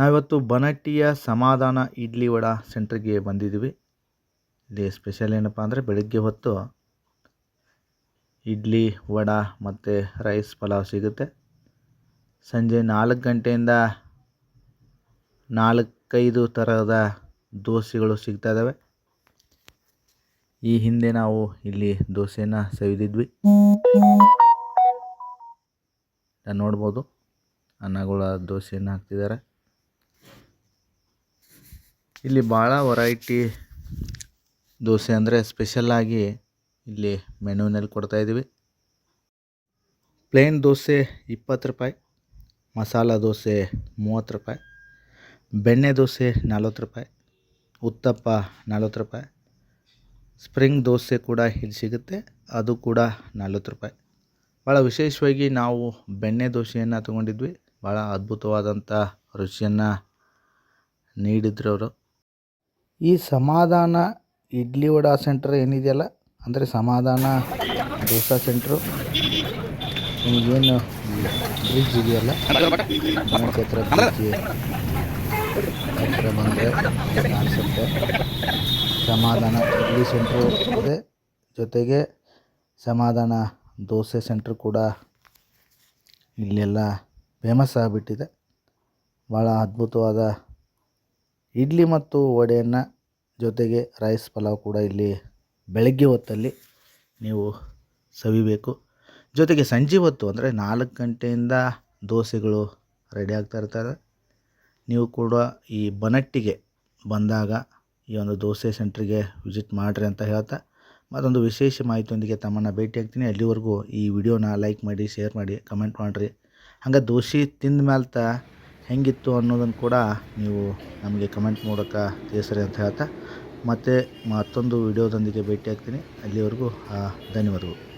ನಾವಿವತ್ತು ಬನಟ್ಟಿಯ ಸಮಾಧಾನ ಇಡ್ಲಿ ವಡ ಸೆಂಟ್ರಿಗೆ ಬಂದಿದ್ದೀವಿ. ಇಲ್ಲಿ ಸ್ಪೆಷಲ್ ಏನಪ್ಪ ಅಂದರೆ ಬೆಳಗ್ಗೆ ಹೊತ್ತು ಇಡ್ಲಿ, ವಡ ಮತ್ತು ರೈಸ್ ಪಲಾವ್ ಸಿಗುತ್ತೆ. ಸಂಜೆ ನಾಲ್ಕು ಗಂಟೆಯಿಂದ ನಾಲ್ಕೈದು ಥರದ ದೋಸೆಗಳು ಸಿಗ್ತಾ ಇದ್ದಾವೆ ಈ ಹಿಂದೆ ನಾವು ಇಲ್ಲಿ ದೋಸೆನ ಸವಿದಿದ್ವಿ. ನೋಡ್ಬೋದು. ಅನ್ನಗಳ ದೋಸೆಯನ್ನು ಹಾಕ್ತಿದ್ದಾರೆ. ಇಲ್ಲಿ ಭಾಳ ವೆರೈಟಿ ದೋಸೆ ಅಂದರೆ ಸ್ಪೆಷಲ್ಲಾಗಿ ಇಲ್ಲಿ ಮೆನುವಿನಲ್ಲಿ ಕೊಡ್ತಾಯಿದ್ದೀವಿ ಪ್ಲೇನ್ ದೋಸೆ ಇಪ್ಪತ್ತು ರೂಪಾಯಿ, ಮಸಾಲ ದೋಸೆ ಮೂವತ್ತು ರೂಪಾಯಿ, ಬೆಣ್ಣೆ ದೋಸೆ ನಲ್ವತ್ತು ರೂಪಾಯಿ, ಉತ್ತಪ್ಪ ನಲ್ವತ್ತು ರೂಪಾಯಿ ಸ್ಪ್ರಿಂಗ್ ದೋಸೆ ಕೂಡ ಇಲ್ಲಿ ಸಿಗುತ್ತೆ, ಅದು ಕೂಡ ನಲ್ವತ್ತು ರೂಪಾಯಿ. ಭಾಳ ವಿಶೇಷವಾಗಿ ನಾವು ಬೆಣ್ಣೆ ದೋಸೆಯನ್ನು ತೊಗೊಂಡಿದ್ವಿ ಭಾಳ ಅದ್ಭುತವಾದಂಥ ರುಚಿಯನ್ನು ನೀಡಿದ್ರವರು ಈ ಸಮಾಧಾನ ಇಡ್ಲಿ ವಡಾ ಸೆಂಟ್ರ್ ಏನಿದೆಯಲ್ಲ, ಅಂದರೆ ಸಮಾಧಾನ ದೋಸಾ ಸೆಂಟ್ರು. ನಿಮಗೇನು ಬ್ರಿಡ್ಜ್ ಇದೆಯಲ್ಲ? ಹತ್ರ ಬಂದರೆ ಕಾಣಿಸುತ್ತೆ. ಸಮಾಧಾನ ಇಡ್ಲಿ ಸೆಂಟ್ರು ಇದೆ. ಜೊತೆಗೆ ಸಮಾಧಾನ ದೋಸೆ ಸೆಂಟ್ರ್ ಕೂಡ ಇಲ್ಲೆಲ್ಲ ಫೇಮಸ್ ಆಗಿಬಿಟ್ಟಿದೆ. ಭಾಳ ಅದ್ಭುತವಾದ ಇಡ್ಲಿ ಮತ್ತು ವಡೆಯನ್ನು ಜೊತೆಗೆ ರೈಸ್ ಪಲಾವ್ ಕೂಡ ಇಲ್ಲಿ ಬೆಳಗ್ಗೆ ಹೊತ್ತಲ್ಲಿ ನೀವು ಸವಿಬೇಕು. ಜೊತೆಗೆ ಸಂಜೆ ಹೊತ್ತು ಅಂದರೆ ನಾಲ್ಕು ಗಂಟೆಯಿಂದ ದೋಸೆಗಳು ರೆಡಿ ಆಗ್ತಾ ಇರ್ತಾರೆ ನೀವು ಕೂಡ ಈ ಬನಟ್ಟಿಗೆ ಬಂದಾಗ ಈ ಒಂದು ದೋಸೆ ಸೆಂಟ್ರಿಗೆ ವಿಸಿಟ್ ಮಾಡಿರಿ ಅಂತ ಹೇಳ್ತಾ ಮತ್ತೊಂದು ವಿಶೇಷ ಮಾಹಿತಿಯೊಂದಿಗೆ ತಮ್ಮನ್ನು ಭೇಟಿ ಆಗ್ತೀನಿ ಅಲ್ಲಿವರೆಗೂ ಈ ವಿಡಿಯೋನ ಲೈಕ್ ಮಾಡಿ ಶೇರ್ ಮಾಡಿ ಕಮೆಂಟ್ ಮಾಡಿರಿ. ಹಂಗೆ ದೋಸೆ ತಿಂದ ಮ್ಯಾಲ್ತ ಹೆಂಗಿತ್ತು ಅನ್ನೋದನ್ನು ಕೂಡ ನೀವು ನಮಗೆ ಕಮೆಂಟ್ ಮೂಲಕ ತಿಳಿಸ್ರಿ ಅಂತ ಹೇಳ್ತಾ, ಮತ್ತೆ ಮತ್ತೊಂದು ವಿಡಿಯೋದೊಂದಿಗೆ ಭೇಟಿಯಾಗ್ತೀನಿ. ಅಲ್ಲಿವರೆಗೂ ಧನ್ಯವಾದಗಳು.